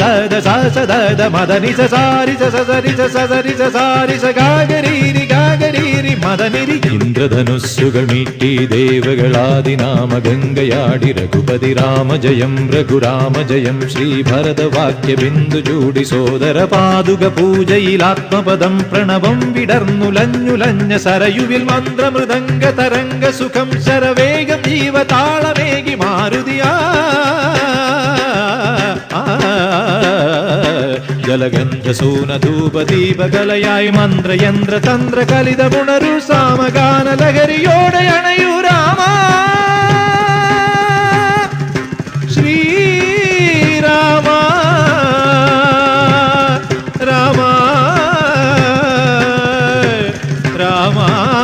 த ச ச த த மதனி ச சாரி ச சரி ச சரி ச சாரி ச காகரீரி காகரீரி மதனிரி ഇന്ദ്രധനുസ്സുകൾ മീട്ടി ദേവകളാദി നാമ ഗംഗയാടി രഘുപതി രാമ ജയം രഘുരാമ ജയം ശ്രീഭരതവാക്യ ബിന്ദു ചൂടി സോദര പാതുക പൂജയിലാത്മപദം പ്രണവം വിടർന്നുലഞ്ഞുലഞ്ഞ സരയുവിൽ മന്ത്രമൃദംഗ തരംഗ സുഖം ശരവേഗം ജീവതാളമേകി മാരുതിയാ ಜಲಗಂಧ ಸೂನ ಧೂಪ ದೀಪ ಗಲಯಾಯಿ ಮಂತ್ರ ಯಂತ್ರ ತಂತ್ರ ಕಲಿದ ಪುಣರು ಸಾಮಗಾನ ಲಗರಿಯೋಡ ಅಣಯು ರಾಮ ಶ್ರೀರಾಮ ರಾಮ ರಾಮ